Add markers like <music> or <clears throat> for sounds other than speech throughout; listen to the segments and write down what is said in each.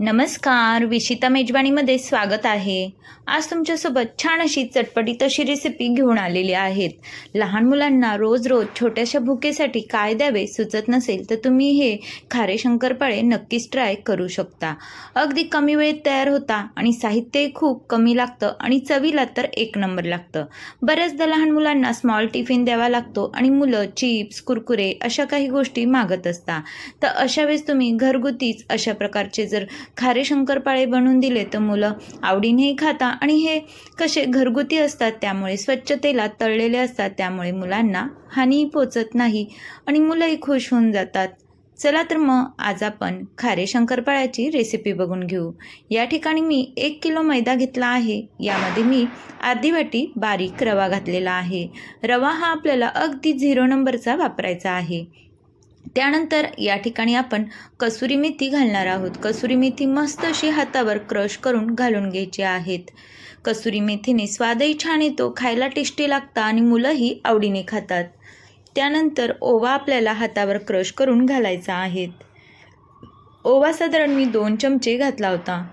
नमस्कार विशिता मेजवानीमध्ये स्वागत आहे. आज तुमच्यासोबत छान अशी चटपटीत अशी रेसिपी घेऊन आलेली आहेत. लहान मुलांना रोज रोज छोट्याशा भुकेसाठी काय द्यावे सुचत नसेल तर तुम्ही हे खारे शंकरपाळे नक्कीच ट्राय करू शकता. अगदी कमी वेळेत तयार होता आणि साहित्यही खूप कमी लागतं आणि चवीला तर एक नंबर लागतं. बऱ्याचदा लहान मुलांना स्मॉल टिफिन द्यावा लागतो आणि मुलं चिप्स कुरकुरे अशा काही गोष्टी मागत असतात तर अशा वेळेस तुम्ही घरगुतीच अशा प्रकारचे जर खारे शंकरपाळे बनवून दिले तर मुलं आवडीनेही खाता आणि हे कसे घरगुती असतात त्यामुळे स्वच्छ तेलात तळलेले असतात त्यामुळे मुलांना हानी पोचत नाही आणि मुलंही खुश होऊन जातात. चला तर मग आज आपण खारे शंकरपाळ्याची रेसिपी बघून घेऊ. या ठिकाणी मी एक किलो मैदा घेतला आहे. यामध्ये मी अर्धी वाटी बारीक रवा घातलेला आहे. रवा हा आपल्याला अगदी झिरो नंबरचा वापरायचा आहे. त्यानंतर या ठिकाणी आपण कसुरी मेथी घालणार आहोत. कसुरी मेथी मस्त अशी हातावर क्रश करून घालून घ्यायची आहेत. कसुरी मेथीने स्वादही छान येतो खायला टेस्टी लागतं आणि मुलंही आवडीने खातात. त्यानंतर ओवा आपल्याला हातावर क्रश करून घालायचा आहेत. ओवा साधारण मी दोन चमचे घातला होता.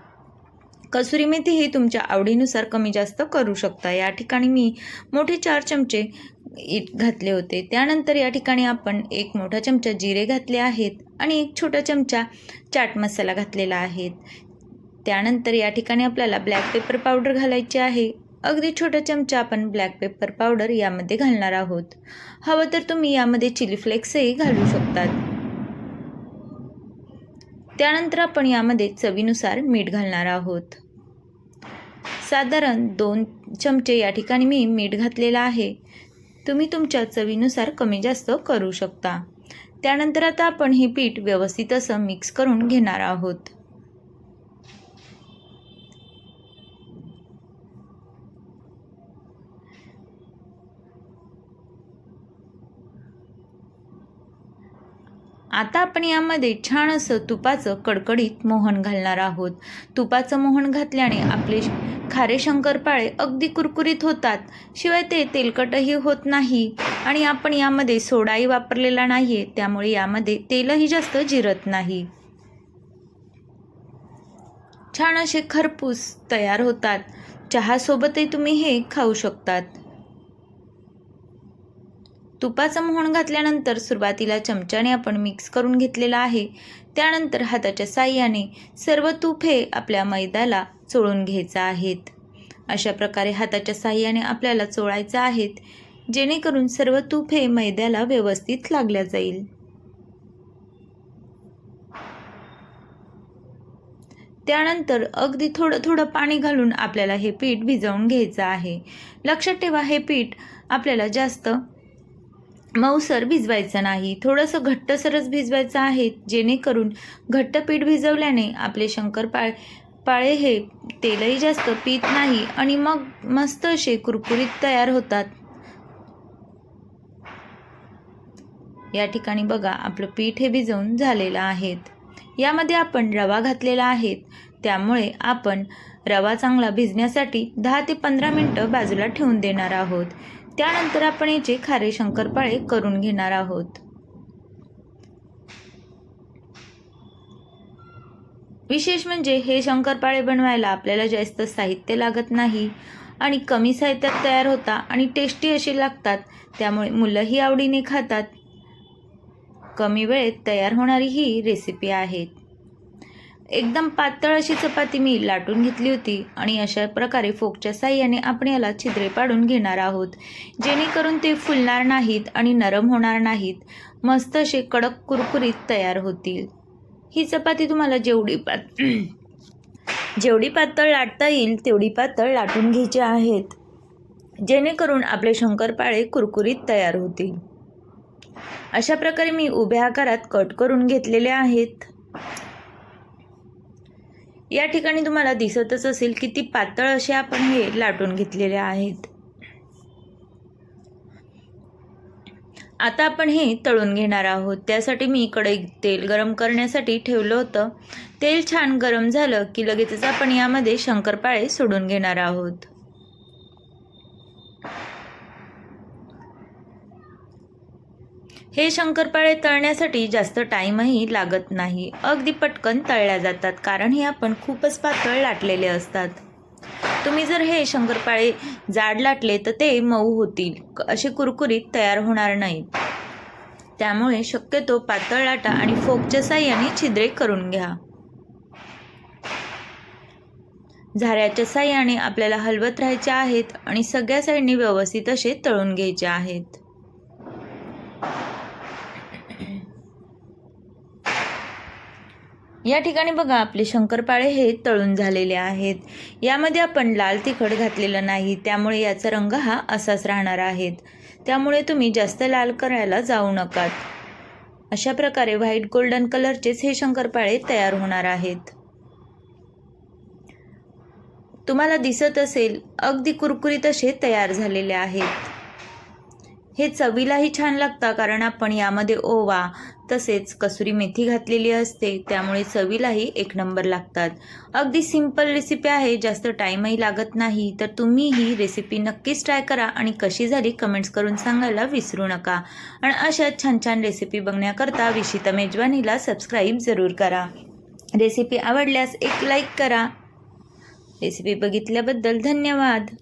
कसुरी मेथी ही तुमच्या आवडीनुसार कमी जास्त करू शकता. या ठिकाणी मी मोठे चार चमचे ईट घातले होते. त्यानंतर या ठिकाणी आपण एक मोठा चमचा जिरे घातले आहेत आणि एक छोटा चमचा चाट मसाला घातलेला आहे. त्यानंतर या ठिकाणी आपल्याला ब्लॅक पेपर पावडर घालायची आहे. अगदी छोटा चमचा आपण ब्लॅक पेपर पावडर यामध्ये घालणार आहोत. हवं तर तुम्ही यामध्ये चिली फ्लेक्सही घालू शकतात. त्यानंतर आपण यामध्ये चवीनुसार मीठ घालणार आहोत. साधारण दोन चमचे या ठिकाणी मी मीठ घातलेलं आहे. तुम्ही तुमच्या चवीनुसार कमी जास्त करू शकता. त्यानंतर आता आपण हे पीठ व्यवस्थित असं मिक्स करून घेणार आहोत. आता आपण यामध्ये छान असं तुपाचं कडकडीत मोहन घालणार आहोत. तुपाचं मोहन घातल्याने आपले खारे शंकरपाळे अगदी कुरकुरीत होतात. शिवाय ते तेलकटही होत नाही. आणि आपण यामध्ये सोडाही वापरलेला नाही आहे त्यामुळे यामध्ये तेलही जास्त जिरत नाही. छान असे खरपूस तयार होतात. चहासोबतही तुम्ही हे खाऊ शकतात. तुपाचं मोहन घातल्यानंतर सुरुवातीला चमच्याने आपण मिक्स करून घेतलेलं आहे. त्यानंतर हाताच्या साह्याने सर्व तूप हे आपल्या मैद्याला चोळून घ्यायचं आहेत. अशा प्रकारे हाताच्या साह्याने आपल्याला चोळायचं आहेत जेणेकरून सर्व तूप हे मैद्याला व्यवस्थित लागल्या जाईल. त्यानंतर अगदी थोडं थोडं पाणी घालून आपल्याला हे पीठ भिजवून घ्यायचं आहे. लक्षात ठेवा हे पीठ आपल्याला जास्त मऊसर भिजवायचं नाही थोडंसं घट्टसरच भिजवायचं आहे जेणेकरून घट्ट पीठ भिजवल्याने आपले शंकरपाळ पाळे हे तेलही जास्त पीत नाही आणि मग मस्त असे कुरकुरीत तयार होतात. या ठिकाणी बघा आपलं पीठ हे भिजवून झालेलं आहेत. यामध्ये आपण रवा घातलेला आहे. त्यामुळे आपण रवा चांगला भिजण्यासाठी दहा ते पंधरा मिनटं बाजूला ठेवून देणार आहोत. त्यानंतर आपण याचे खारे शंकरपाळे करून घेणार आहोत. विशेष म्हणजे हे शंकरपाळे बनवायला आपल्याला जास्त साहित्य लागत नाही आणि कमी साहित्यात तयार होता आणि टेस्टी असे लागतात त्यामुळे मुलंही आवडीने खातात. कमी वेळेत तयार होणारी ही रेसिपी आहे एकदम पातळ अशी चपाती मी लाटून घेतली होती आणि अशा प्रकारे फोकच्या साह्याने आपण याला छिद्रे पाडून घेणार आहोत. जेणेकरून ते फुलणार नाहीत आणि नरम होणार नाहीत. मस्त असे कडक कुरकुरीत तयार होतील. ही चपाती तुम्हाला जेवढी पात <clears throat> जेवढी पातळ लाटता येईल तेवढी पातळ लाटून घ्यायची आहेत. जेणेकरून आपले शंकरपाळे कुरकुरीत तयार होतील. अशा प्रकारे मी उभ्या आकारात कट करून घेतलेले आहेत. या ठिकाणी तुम्हाला दिसतच असेल किती पातळ असे आपण हे लाटून घेतलेले आहेत. आता आपण हे तळून घेणार आहोत. त्यासाठी मी इकडे तेल गरम करण्यासाठी ठेवलं होतं. तेल छान गरम झालं की लगेचच आपण यामध्ये शंकरपाळे सोडून घेणार आहोत. हे शंकरपाळे तळण्यासाठी जास्त टाईमही लागत नाही. अगदी पटकन तळल्या जातात कारण हे आपण खूपच पातळ लाटलेले असतात. तुम्ही जर हे शंकरपाळे जाड लाटले तर ते मऊ होतील. क- असे कुरकुरीत तयार होणार नाहीत. त्यामुळे शक्यतो पातळ लाटा आणि फोकच्या साह्याने छिद्रे करून घ्या. झाऱ्याच्या साह्याने आपल्याला हलवत राहायचे आहेत आणि सगळ्या साईडनी व्यवस्थित असे तळून घ्यायचे आहेत. या ठिकाणी बघा आपले शंकरपाळे हे तळून झालेले आहेत. यामध्ये आपण लाल तिखट घातलेलं नाही त्यामुळे याचा रंग हा असाच राहणार आहेत त्यामुळे तुम्ही जास्त लाल करायला जाऊ नकात. अशा प्रकारे व्हाईट गोल्डन कलरचेच हे शंकरपाळे तयार होणार आहेत. तुम्हाला दिसत असेल अगदी कुरकुरीत असे तयार झालेले आहेत. हे चवीलाही छान लागतं कारण आपण यामध्ये ओवा तसेच कसुरी मेथी घातलेली असते त्यामुळे चवीलाही एक नंबर लागतात. अगदी सिंपल रेसिपी आहे जास्त टाईमही लागत नाही तर तुम्ही ही रेसिपी नक्कीच ट्राय करा आणि कशी झाली कमेंट्स करून सांगायला विसरू नका. आणि अशा छान छान रेसिपी बघण्याकरता विशिता मेजवानीला सबस्क्राईब जरूर करा. रेसिपी आवडल्यास एक लाईक करा. रेसिपी बघितल्याबद्दल धन्यवाद.